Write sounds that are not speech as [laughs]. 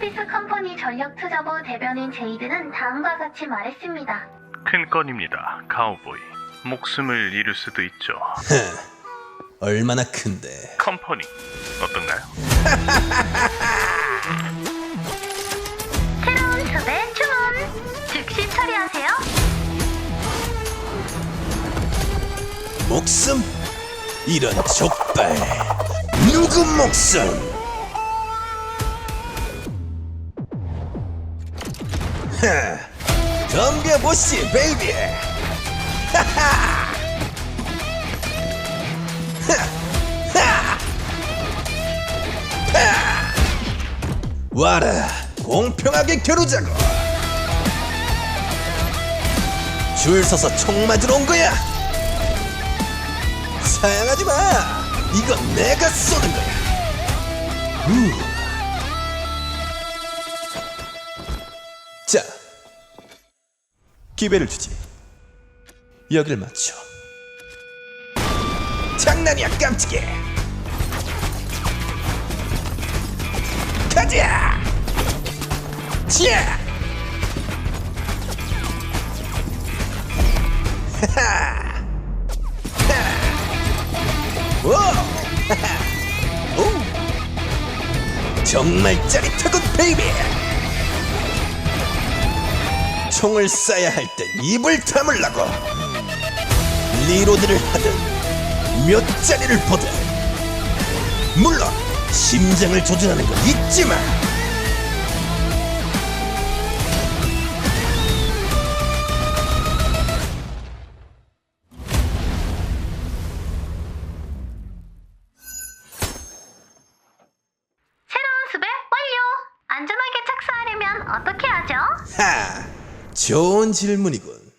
폴라피스 컴퍼니 전력투자부 대변인 제이드는 다음과 같이 말했습니다. 큰 건입니다, 카우보이. 목숨을 잃을 수도 있죠. [laughs] 얼마나 큰데? 컴퍼니 어떤가요? [laughs] 새로운 수배 주문! 즉시 처리하세요. 목숨? 이런 족발. 누구 목숨? 덤벼보시, 베이비. 하하. 와라, 공평하게 겨루자고. 줄 서서 총 맞으러 온 거야. 사양하지 마. 이건 내가 쏘는 거야. 우. 자, 기회를 주지. 여길 맞춰. 장난이야 깜찍해. 가자. 자. 하하. 오! 오! 정말 짜릿하군 베이비 총을 쏴야 할땐 입을 다물라고 리로드를 하든 몇 자리를 보든 물론 심장을 조준하는 건 잊지 마 새로운 수배 완료! 안전하게 착수하려면 어떻게 하죠? 하, 좋은 질문이군